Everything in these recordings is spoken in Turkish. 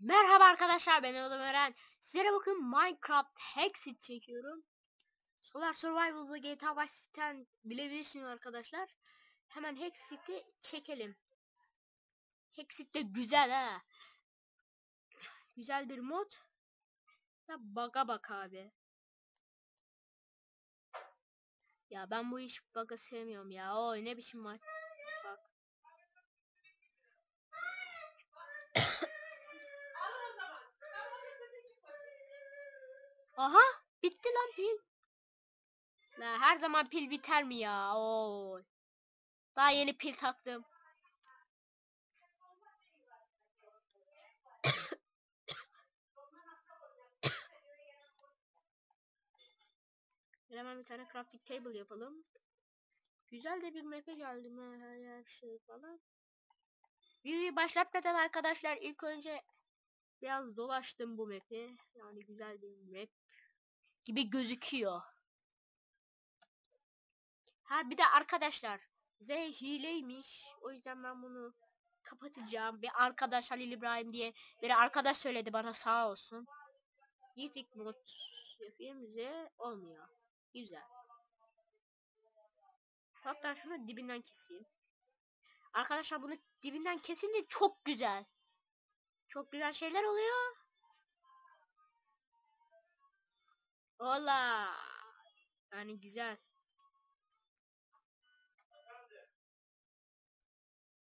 Merhaba arkadaşlar ben Oğlum Eren. Sizlere bakın Minecraft Hexit çekiyorum. Solar Survival ve GTA Vice City'den bilebilirsiniz arkadaşlar. Hemen Hexit'i çekelim. Hexit de güzel ha. Güzel bir mod. Ya bug'a bak abi. Ya ben bu iş bug'ı sevmiyorum ya. O ne biçim maç. Bak. Aha bitti lan pil. La her zaman pil biter mi ya? Oo. Daha yeni pil taktım. Hemen bir tane crafting table yapalım. Güzel de bir map'e geldim ha, her şey falan. Videoyu başlatmadan arkadaşlar ilk önce biraz dolaştım bu map'i. Yani güzel bir map gibi gözüküyor. Ha bir de arkadaşlar Z hileymiş. O yüzden ben bunu kapatacağım. Bir arkadaş Halil İbrahim diye bir arkadaş söyledi bana sağ olsun. Mythic mod yapayım Z olmuyor. Güzel. Hatta şunu dibinden keseyim. Arkadaşlar bunu dibinden kesince çok güzel. Çok güzel şeyler oluyor. Ola. Yani güzel.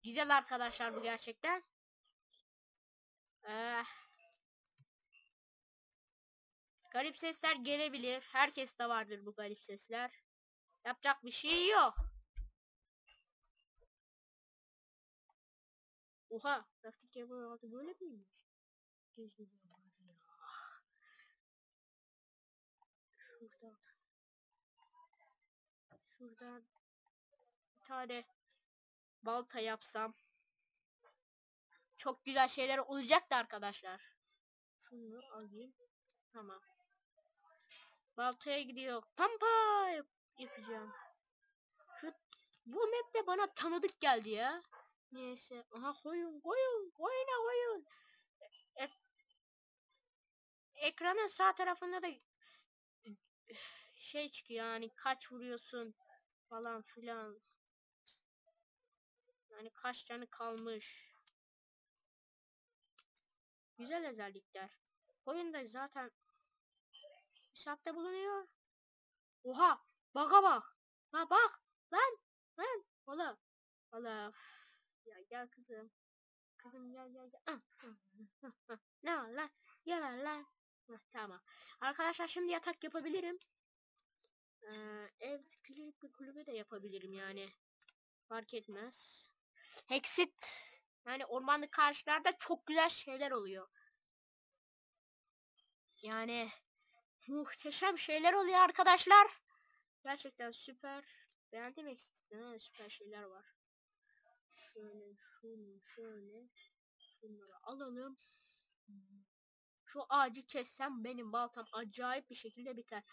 Güzel arkadaşlar bu gerçekten. Ee, garip sesler gelebilir. Herkes de vardır bu garip sesler. Yapacak bir şey yok. Oha. Crafting table altı böyle miymiş? Şuradan. Şuradan. Bir tane balta yapsam. Çok güzel şeyler olacaktı arkadaşlar. Şunu alayım. Tamam. Baltaya gidiyor. Pampa yap yapacağım. Şu bu map de bana tanıdık geldi ya. Neyse. Aha koyun koyun. Koyuna koyun. E ekranın sağ tarafında da şey çıkıyor yani kaç vuruyorsun falan filan. Yani kaç canı kalmış. Güzel özellikler. Oyunda zaten bir saatte bulunuyor. Oha! Baka bak. La bak. Lan. Lan. Ola. Ola. Ya gel kızım. Kızım gel gel gel. Ah, ah, ah, ne var lan? Gel lan. Heh, tamam. Arkadaşlar şimdi yatak yapabilirim. Ev küçük bir kulübe de yapabilirim yani. Fark etmez. Hexit. Yani ormanlık karşılarda çok güzel şeyler oluyor. Yani muhteşem şeyler oluyor arkadaşlar. Gerçekten süper. Beğendim Hexit'ten süper şeyler var. Şöyle şunu şöyle şunları alalım. Şu ağacı kessem benim baltam acayip bir şekilde biter.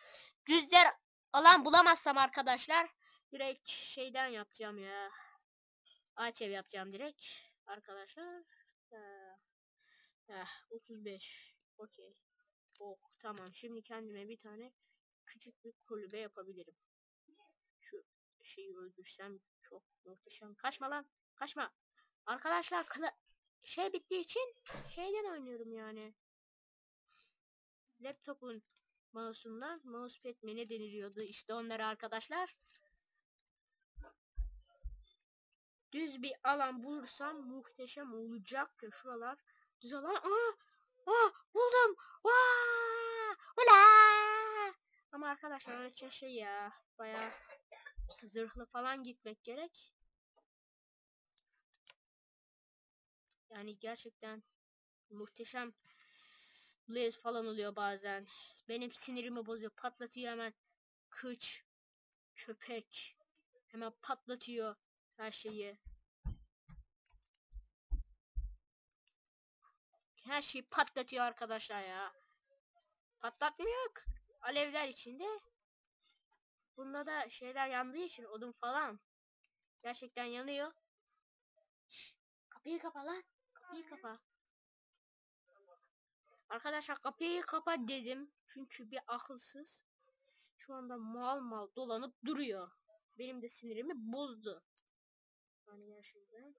Düzler alan bulamazsam arkadaşlar direkt şeyden yapacağım ya. Ağaç ev yapacağım direkt arkadaşlar. Eh, 35. Okey. Oh tamam. Şimdi kendime bir tane küçük bir kulübe yapabilirim. Şu şeyi öldürsem çok muhteşem. Kaçma lan. Kaçma. Arkadaşlar şey bittiği için şeyden oynuyorum yani. Laptopun mouse'undan mousepad mi ne deniliyordu işte onları arkadaşlar. Düz bir alan bulursam muhteşem olacak ya şuralar. Düz alan. Aa! Aa! Buldum! Vaa! Ula! Ama arkadaşlar onun için şey ya bayağı zırhlı falan gitmek gerek. Yani gerçekten muhteşem blaze falan oluyor bazen. Benim sinirimi bozuyor. Patlatıyor hemen. Kıç. Köpek. Hemen patlatıyor her şeyi. Her şeyi patlatıyor arkadaşlar ya. Patlatmıyor. Alevler içinde. Bunda da şeyler yandığı için odun falan. Gerçekten yanıyor. Şş, kapıyı kapa lan. Kapıyı kapa. Arkadaşlar kapıyı kapat dedim. Çünkü bir akılsız şu anda mal mal dolanıp duruyor. Benim de sinirimi bozdu. Yani gerçekten.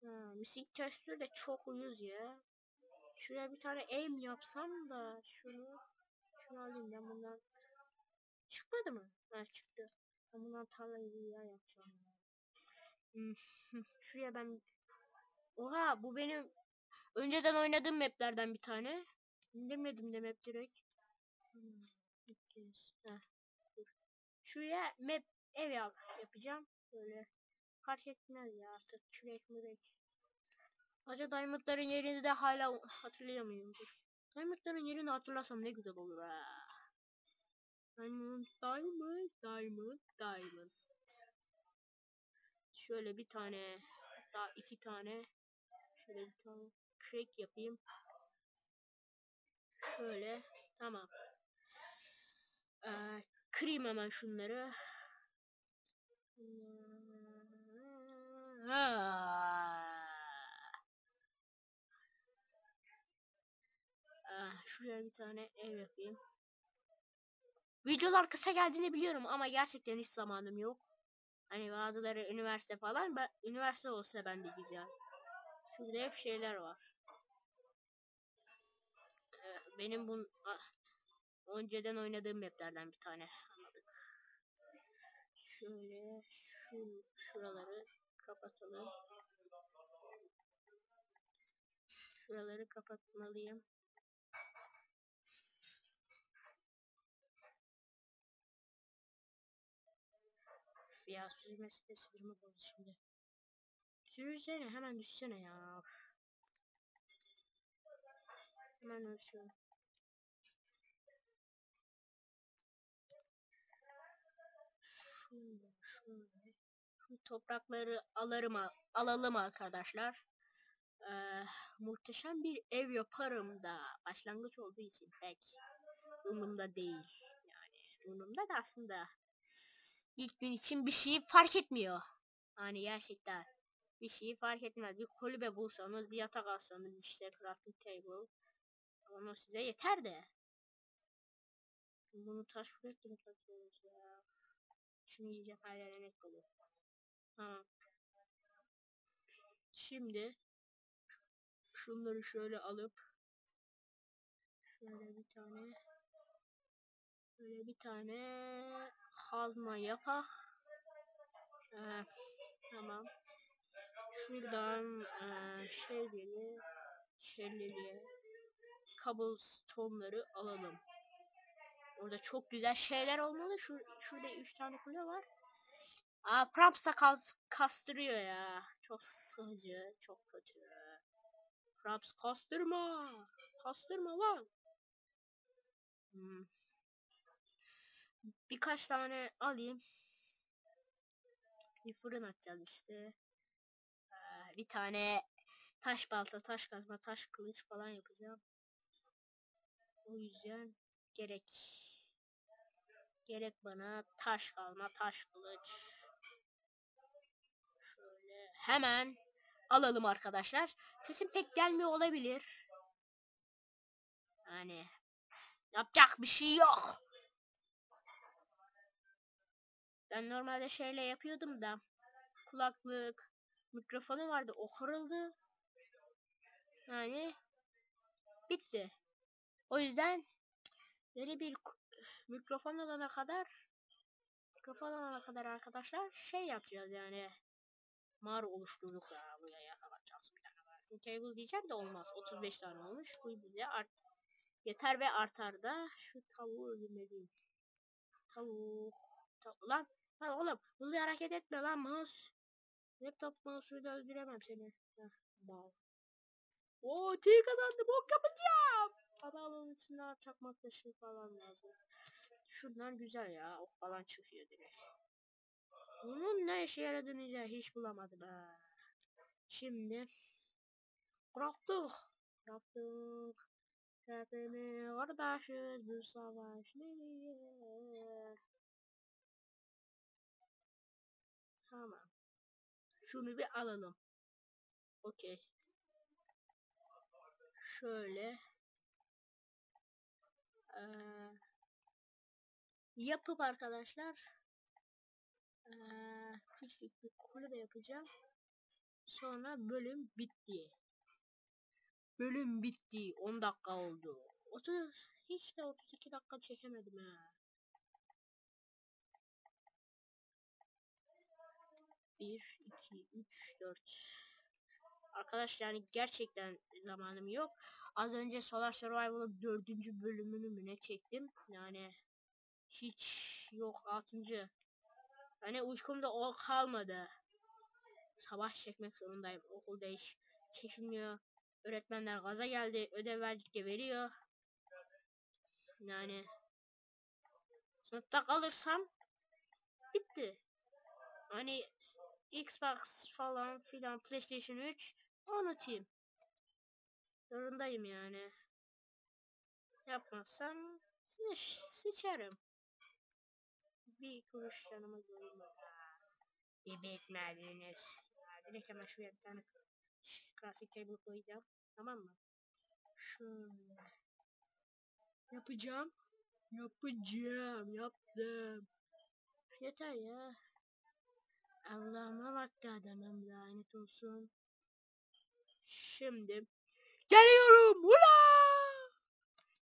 Ha, müzik testleri de çok uyuz ya. Şuraya bir tane aim yapsam da şunu şunu alayım ben bundan. Çıkmadı mı? Ha çıktı. Ben bundan tarlayı ya yapacağım. Hmm, Şuraya ben Oha bu benim önceden oynadığım maplerden bir tane. İndirmedim de map direkt. Hmm. Şuraya map ev yap yapacağım. Böyle fark etmez ya artık kürek mürek. Acaba Diamond'ların yerini de hala hatırlayamıyorum. Diamond'ların yerini hatırlasam ne güzel olur ha. Diamond, Diamond, Diamond, Diamond. Şöyle bir tane, daha iki tane. Şöyle bir tane crack yapayım. Şöyle, tamam. Ee, kırayım hemen şunları. Ah, şuraya bir tane ev yapayım. Videolar kısa geldiğini biliyorum ama gerçekten hiç zamanım yok. Hani bazıları üniversite falan. Üniversite olsa ben de güzel. Şurada hep şeyler var. Benim bu önceden oynadığım maplerden bir tane. Anladık. Şöyle şu şuraları kapatalım. Şuraları kapatmalıyım. Ya sürmesi de sinirimi bozdu şimdi. Sürüsene hemen düşsene ya. Hemen ölçüyorum. Şöyle şöyle. Şu toprakları alırım alalım arkadaşlar. Ee, muhteşem bir ev yaparım da başlangıç olduğu için pek umurumda değil. Yani umurumda da aslında ilk gün için bir şey fark etmiyor. Hani gerçekten bir şey fark etmez. Bir kulübe bulsanız, bir yatak alsanız işte crafting table. Onu size yeter de. Bunu taş takıyoruz ya? Şunu yiyecek hala emek olur. Ha. Şimdi şunları şöyle alıp şöyle bir tane şöyle bir tane kazma yapak. Ee, tamam. Şuradan e, şeyleri şelleliye cobblestone'ları alalım. Orada çok güzel şeyler olmalı. Şu, şurada üç tane kule var. Aa Krabs kas, kastırıyor ya. Çok sıkıcı. Çok kötü. Krabs kastırma. Kastırma lan. Hmm. Birkaç tane alayım. Bir fırın atacağız işte. Ee, bir tane taş balta, taş kazma, taş kılıç falan yapacağım. O yüzden gerek gerek bana taş kalma, taş kılıç. Şöyle hemen alalım arkadaşlar. Sesim pek gelmiyor olabilir. Yani yapacak bir şey yok. Ben normalde şeyle yapıyordum da kulaklık, mikrofonu vardı o kırıldı. Yani bitti. O yüzden yeni bir mikrofon alana kadar mikrofon alana kadar arkadaşlar şey yapacağız yani mağara oluşturduk ya buraya kapatacağız bir tane var. Table diyeceğim de olmaz. 35 tane olmuş. Bu bize art yeter ve artar da şu tavuğu öldürmeliyim. Tavuk. Tavuk. Lan Lan oğlum hızlı hareket etme lan mouse. Laptop mouse'uyla öldüremem seni. Heh, wow. Oo T kazandı bok yapacağım. Ama onun için daha çakmak taşı falan lazım. Şundan güzel ya. Ok falan çıkıyor direkt. Bunun ne işe yaradığını hiç bulamadım ha. Şimdi Kraftık. Kraftık. Hepimiz kardeşiz bu savaş nereye? Tamam. Şunu bir alalım. Okey. Şöyle. Ee, yapıp arkadaşlar ee, küçük bir kulübe yapacağım. Sonra bölüm bitti. Bölüm bitti. 10 dakika oldu. 30 hiç de 32 dakika çekemedim ha. 1 2 3 4 Arkadaşlar yani gerçekten zamanım yok. Az önce Solar Survival'ın dördüncü bölümünü mü ne çektim. Yani hiç yok altıncı. Hani uykumda o kalmadı. Sabah çekmek zorundayım. Okulda iş çekilmiyor. Öğretmenler gaza geldi. Ödev verdikçe veriyor. Yani sınıfta kalırsam bitti. Hani Xbox falan filan PlayStation 3 unutayım. Zorundayım yani. Yapmazsam sıç, sıçarım. Bir kuruş canıma görünmüyor. Bebek merdiveniz. Direkt hemen şuraya bir tane klasik table koyacağım. Tamam mı? Şöyle. Yapacağım. Yapacağım. Yaptım. Yeter ya. Allah'ıma vakti adamım lanet olsun. Şimdi geliyorum ula!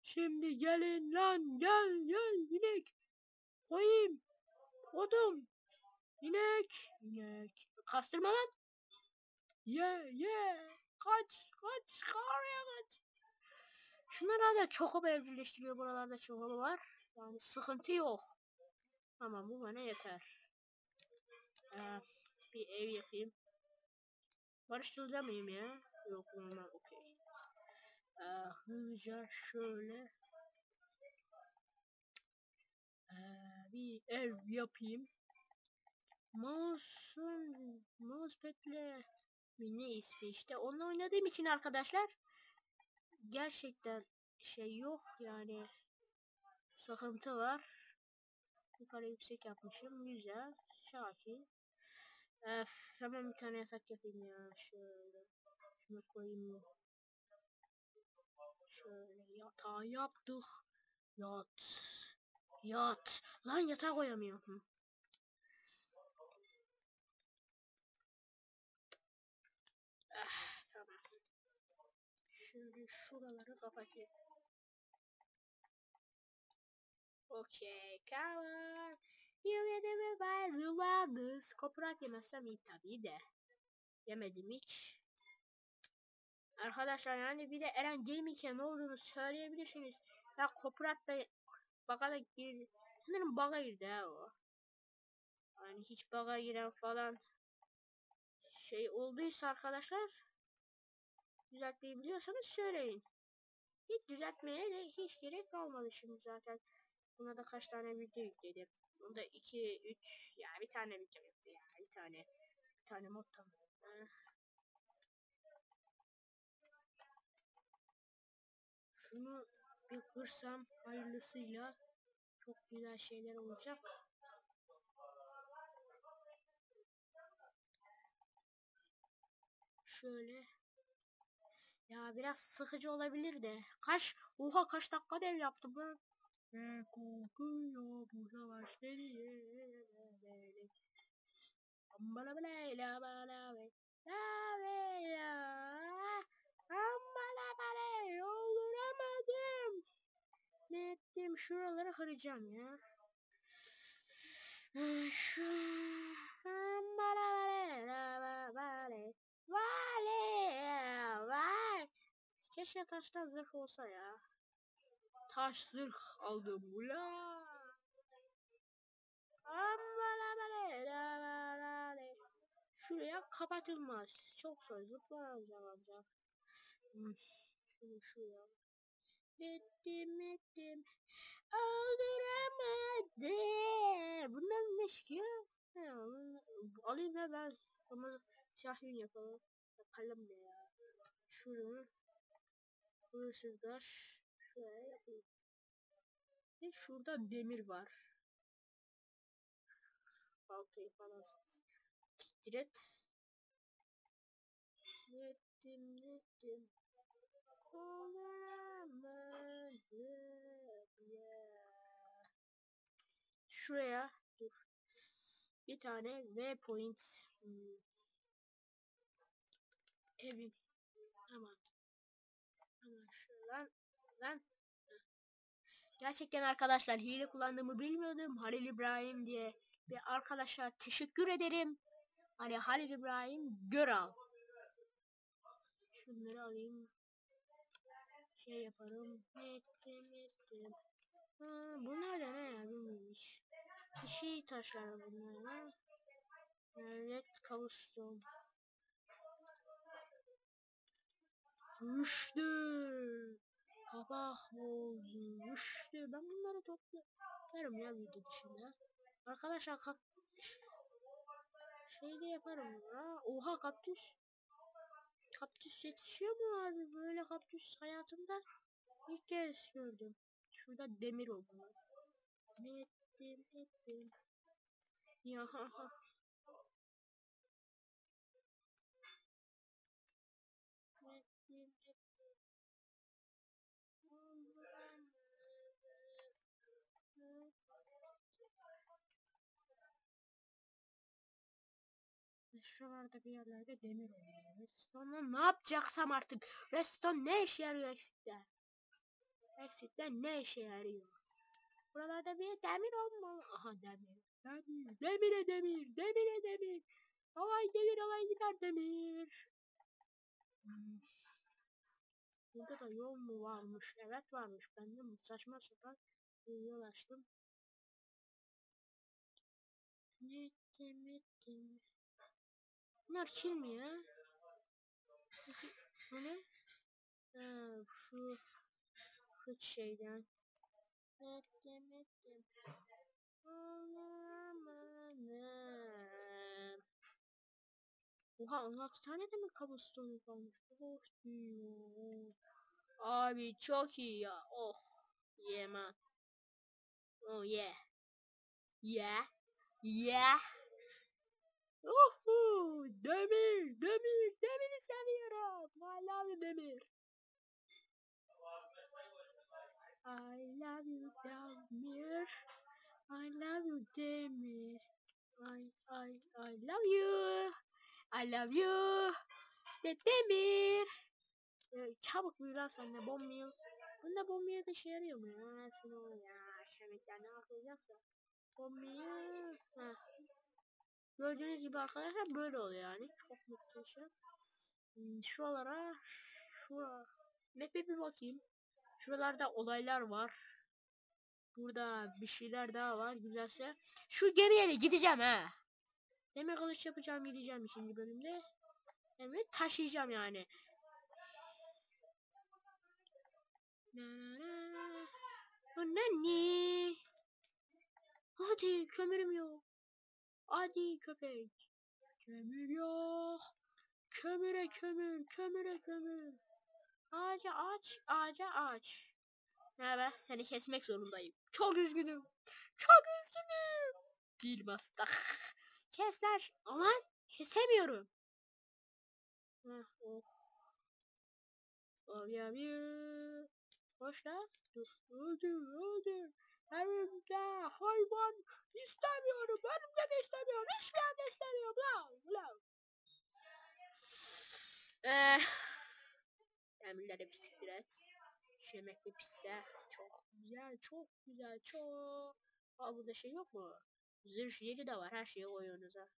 Şimdi gelin lan gel gel inek. Koyayım. Odum. İnek. İnek. Kastırma lan. Ye ye. Yeah. Kaç kaç karaya kaç. Şunlar hala çok evcilleştiriyor buralarda çoğalı var. Yani sıkıntı yok. Ama bu bana yeter. Ee, bir ev yapayım. Barıştıracağım ya? Yok normal okey. Ee, hızlıca şöyle ee, bir ev yapayım. Mouse'un mousepad'le ne ismi işte onunla oynadığım için arkadaşlar gerçekten şey yok yani sıkıntı var. Yukarı yüksek yapmışım. Güzel. Şakir. Öf, hemen bir tane yatak yapayım ya. Şöyle. Şunu koyayım. Şöyle yatağı yaptık. Yat. Yat. Lan yatağa koyamıyorum. Ah, tamam. Şimdi şuraları kapatayım. Come on. Yürüdümü ben Rulandız. Koprak yemezsem iyi tabii de. Yemedim hiç. Arkadaşlar yani bir de Eren Gaming'e ne olduğunu söyleyebilirsiniz. Ya Koprak da baka da gir. Sanırım baga girdi ha o. Yani hiç baga giren falan şey olduysa arkadaşlar düzeltmeyi biliyorsanız söyleyin. Hiç düzeltmeye de hiç gerek kalmadı şimdi zaten. Buna da kaç tane video yükledim. Bunda 2, 3, ya bir tane video yoktu ya. Bir tane, bir tane mod tamam. Şunu bir kırsam hayırlısıyla çok güzel şeyler olacak. Şöyle. Ya biraz sıkıcı olabilir de. Kaç, oha kaç dakika dev yaptım ben. Ve kokuyor bu savaş Ambala bala bala bala Yolduramadım Ne ettim şuraları kıracağım ya Şu Keşke taştan zırh olsa ya taş zırh aldım ula. Şuraya kapatılmaz. Çok zor zıplamayacağım ancak. Şunu şuraya. Bittim bittim. Öldüremedi. Bundan ne çıkıyor? Alayım da ben ama şahin yapalım. Yapalım ne ya. Şunu. Taş. Şöyle yapayım. Ve şurada demir var. Baltayı falan direkt nettim nettim olamadım şuraya dur. Bir tane waypoint hmm. evim aman aman şuradan lan Gerçekten arkadaşlar hile kullandığımı bilmiyordum. Halil İbrahim diye bir arkadaşa teşekkür ederim. Hani Halil İbrahim Göral. Şunları alayım. Şey yaparım. Ettim ettim. Ha, bunlar da ne ya bilmiyormuş. Kişi taşlar bunlar ha. Red Cobblestone. Güçlü. Kabak oldu. Güçlü. Ben bunları toplarım ya video dışında. Arkadaşlar kap şey de yaparım ya. Oha kaktüs. Kaktüs yetişiyor mu abi? Böyle kaktüs hayatımda ilk kez gördüm. Şurada demir oldu. Ettim ettim. Ya ettim Şuralarda bir yerlerde demir oluyor. Redstone'la ne yapacaksam artık. Redstone ne işe yarıyor eksikten? Eksikten ne işe yarıyor? Buralarda bir demir olmalı. Aha demir. Demir. Demire demir. Demire demir. Havay gelir havay gider demir. Burada da yol mu varmış? Evet varmış. Ben de saçma sapan yol açtım. Ne ettim Bunlar mi ya? Bu ne? Ha, şu kıç şeyden. Ettim ettim. Olamadım. Oha 16 tane de mi kabustonu kalmış? Oh diyor. Abi çok iyi ya. Oh. Yeah man. Oh yeah. Yeah. Yeah. Uhu, demir, demir, demiri seviyorum. I love you demir. I love you demir. I love you demir. I, I, I love you. I love you. De demir. Ee, çabuk büyü lan sen de bomb meal. Bunda bomb meal de işe yarıyor mu ya? Şunu ya. Kemikler ne yapacaksa. Bomb meal. Heh. Gördüğünüz gibi arkadaşlar böyle oluyor yani. Çok muhteşem. Hmm, şuralara şura map'e bir bakayım. Şuralarda olaylar var. Burada bir şeyler daha var güzelse. Şu gemiye de gideceğim ha. Demir kılıç yapacağım gideceğim ikinci bölümde. Evet taşıyacağım yani. Nani? Hadi kömürüm yok. Hadi köpek. Kömür yok. Kömüre kömür, kömüre kömür. Ağaca aç, ağaca aç. Be, seni kesmek zorundayım. Çok üzgünüm. Çok üzgünüm. Dil bastı. Kesler. Aman kesemiyorum. Heh, oh. Ya bir. Hoş lan. Öldür, öldür. Evimde hayvan istemiyorum. Önümde de istemiyorum. Hiçbir yerde istemiyorum. Lan, lan. Eee. Emirlere bisiklet. Yemekli pizza. Çok güzel, çok güzel, çok. Aa burada şey yok mu? Zırh yeri de var. Her şeyi koyuyorsunuz ha.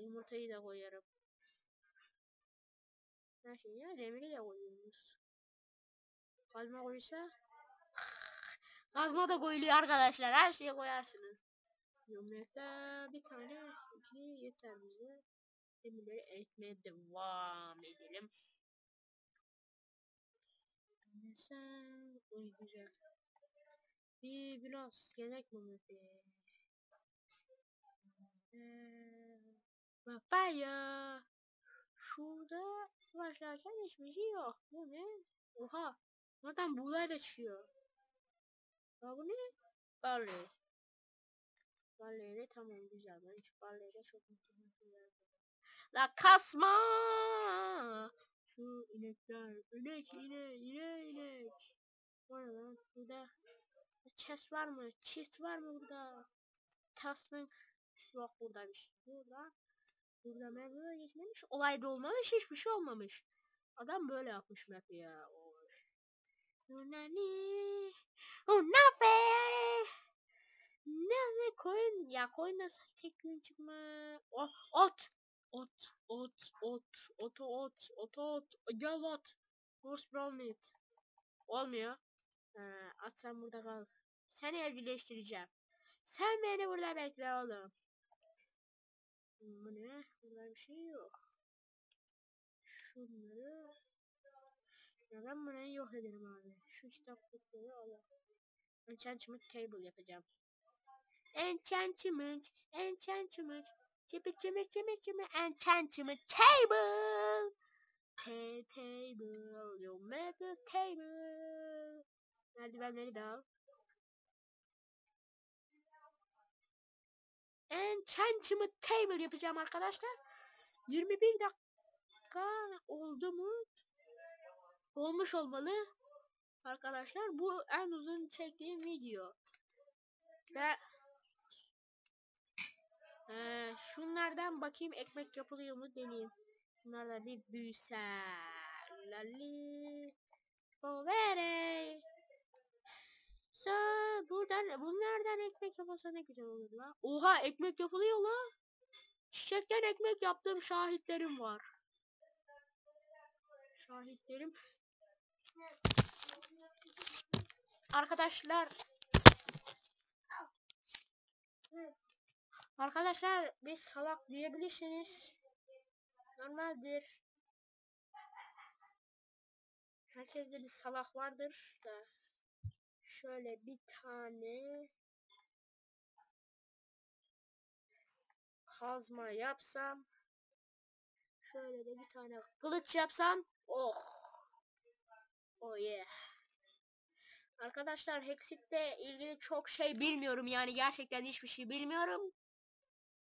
Yumurtayı da koyarım. Her şeyi ya demiri de koyuyorsunuz. Kalma koysa Kazma da koyuluyor arkadaşlar. Her şeye koyarsınız. Yumrukta bir tane iki yeter bize. Demirleri eritmeye devam edelim. Sen uy güzel. Bir biraz gerek mi be? Papaya. Şurada başlarken hiçbir şey yok. Bu ne? Oha. Zaten buğday da çıkıyor. Ya bu ne? Barley. Barley de tamam güzel. Ben hiç Barley de çok. La kasma. Şu inekler. İnek inek inek inek. Var lan burada. Chest var mı? Chest var mı burada? taslık yok burada bir şey. Burada burada böyle geçmemiş. Olay da olmamış. Hiçbir şey olmamış. Adam böyle yapmış map'i ya. Oy. Unani. Unafe. Ne koyun ya koyun da tek gün çıkma. Oh, ot. Ot, ot, ot, ot, ot, ot, ot, gel ot. Horse brown meat. Olmuyor. Ha, at sen burada kal. Seni evcilleştireceğim. Sen beni burada bekle oğlum. Bu ne? Burada bir şey yok. Şunları... Ya ben burayı yok ederim abi. Şu kitaplıkları alalım. Enchantment table yapacağım. Enchantment, enchantment. Çimik çimik çimik çimik enchantment table. Table, you made the table. Merdivenleri al. Enchantment table yapacağım arkadaşlar. 21 dakika oldu mu? Olmuş olmalı. Arkadaşlar bu en uzun çektiğim video. Ve ee, şunlardan bakayım ekmek yapılıyor mu deneyeyim. Bunlar da bir büyüse. Lali. Povere. Sa buradan bunlardan ekmek yapılsa ne güzel olur la. Oha ekmek yapılıyor la. Çiçekten ekmek yaptığım şahitlerim var. Şahitlerim. Arkadaşlar. Arkadaşlar biz salak diyebilirsiniz. Normaldir. Herkeste bir salak vardır da. Şöyle bir tane kazma yapsam şöyle de bir tane kılıç yapsam oh oh yeah arkadaşlar Hexit'le ilgili çok şey bilmiyorum yani gerçekten hiçbir şey bilmiyorum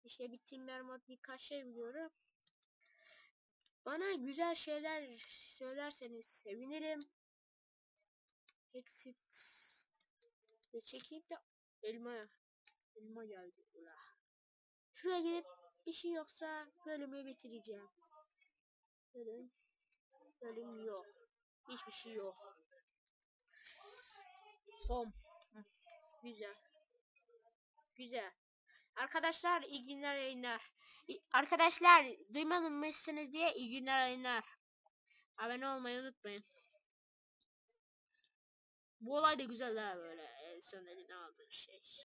işte bir Timber mod birkaç şey biliyorum bana güzel şeyler söylerseniz sevinirim Exit de çekeyim de elma elma geldi ula. Şuraya gidip bir şey yoksa bölümü bitireceğim. Bölüm bölüm yok. Hiçbir şey yok. Home. Güzel. Güzel. Arkadaşlar iyi günler yayınlar. Arkadaşlar duymamışsınız diye iyi günler yayınlar. Abone olmayı unutmayın. Bu olay da güzel ha böyle. En son eline aldığın şey.